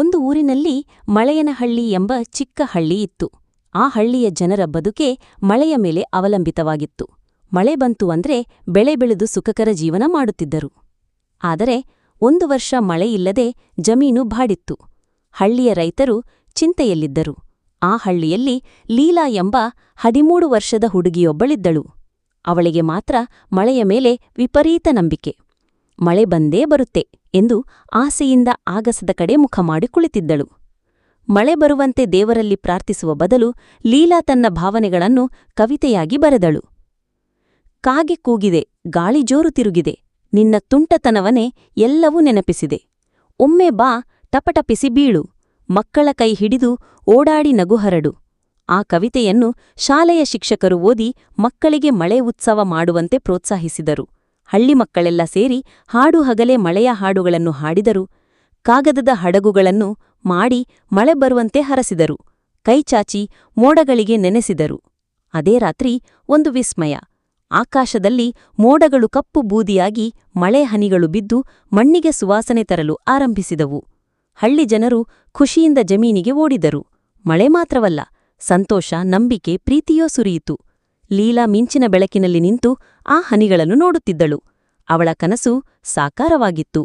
ಒಂದು ಊರಿನಲ್ಲಿ ಮಳೆಯನಹಳ್ಳಿ ಎಂಬ ಚಿಕ್ಕ ಹಳ್ಳಿ ಇತ್ತು. ಆ ಹಳ್ಳಿಯ ಜನರ ಬದುಕೆ ಮಳೆಯ ಮೇಲೆ ಅವಲಂಬಿತವಾಗಿತ್ತು. ಮಳೆ ಬಂತು ಅಂದ್ರೆ ಬೆಳೆ ಬೆಳೆದು ಸುಖಕರ ಜೀವನ ಮಾಡುತ್ತಿದ್ದರು. ಆದರೆ ಒಂದು ವರ್ಷ ಮಳೆಯಿಲ್ಲದೆ ಜಮೀನು ಬಾಡಿತ್ತು. ಹಳ್ಳಿಯ ರೈತರು ಚಿಂತೆಯಲ್ಲಿದ್ದರು. ಆ ಹಳ್ಳಿಯಲ್ಲಿ ಲೀಲಾ ಎಂಬ ಹದಿಮೂರು ವರ್ಷದ ಹುಡುಗಿಯೊಬ್ಬಳಿದ್ದಳು. ಅವಳಿಗೆ ಮಾತ್ರ ಮಳೆಯ ಮೇಲೆ ವಿಪರೀತ ನಂಬಿಕೆ. ಮಳೆ ಬಂದೇ ಬರುತ್ತೆ ಎಂದು ಆಸೆಯಿಂದ ಆಗಸದ ಕಡೆ ಮುಖ ಮಾಡಿ ಕುಳಿತಿದ್ದಳು. ಮಳೆ ಬರುವಂತೆ ದೇವರಲ್ಲಿ ಪ್ರಾರ್ಥಿಸುವ ಬದಲು ಲೀಲಾ ತನ್ನ ಭಾವನೆಗಳನ್ನು ಕವಿತೆಯಾಗಿ ಬರೆದಳು. ಕಾಗೆ ಕೂಗಿದೆ, ಗಾಳಿ ಜೋರು ತಿರುಗಿದೆ, ನಿನ್ನ ತುಂಟತನವನೇ ಎಲ್ಲವೂ ನೆನಪಿಸಿದೆ. ಒಮ್ಮೆ ಬಾ, ಟಪಟಪಿಸಿ ಬೀಳು, ಮಕ್ಕಳ ಕೈ ಹಿಡಿದು ಓಡಾಡಿ ನಗುಹರಡು ಆ ಕವಿತೆಯನ್ನು ಶಾಲೆಯ ಶಿಕ್ಷಕರು ಓದಿ ಮಕ್ಕಳಿಗೆ ಮಳೆ ಉತ್ಸವ ಮಾಡುವಂತೆ ಪ್ರೋತ್ಸಾಹಿಸಿದರು. ಹಳ್ಳಿ ಮಕ್ಕಳೆಲ್ಲ ಸೇರಿ ಹಾಡು ಹಗಲೆ ಮಳೆಯ ಹಾಡುಗಳನ್ನು ಹಾಡಿದರು. ಕಾಗದದ ಹಡಗುಗಳನ್ನು ಮಾಡಿ ಮಳೆ ಬರುವಂತೆ ಹರಸಿದರು. ಕೈಚಾಚಿ ಮೋಡಗಳಿಗೆ ನೆನೆಸಿದರು. ಅದೇ ರಾತ್ರಿ ಒಂದು ವಿಸ್ಮಯ. ಆಕಾಶದಲ್ಲಿ ಮೋಡಗಳು ಕಪ್ಪು ಬೂದಿಯಾಗಿ ಮಳೆ ಹನಿಗಳು ಬಿದ್ದು ಮಣ್ಣಿಗೆ ಸುವಾಸನೆ ತರಲು ಆರಂಭಿಸಿದವು. ಹಳ್ಳಿ ಜನರು ಖುಷಿಯಿಂದ ಜಮೀನಿಗೆ ಓಡಿದರು. ಮಳೆ ಮಾತ್ರವಲ್ಲ, ಸಂತೋಷ, ನಂಬಿಕೆ, ಪ್ರೀತಿಯೋ ಸುರಿಯಿತು. ಲೀಲಾ ಮಿಂಚಿನ ಬೆಳಕಿನಲ್ಲಿ ನಿಂತು ಆ ಹನಿಗಳನ್ನು ನೋಡುತ್ತಿದ್ದಳು. ಅವಳ ಕನಸು ಸಾಕಾರವಾಗಿತ್ತು.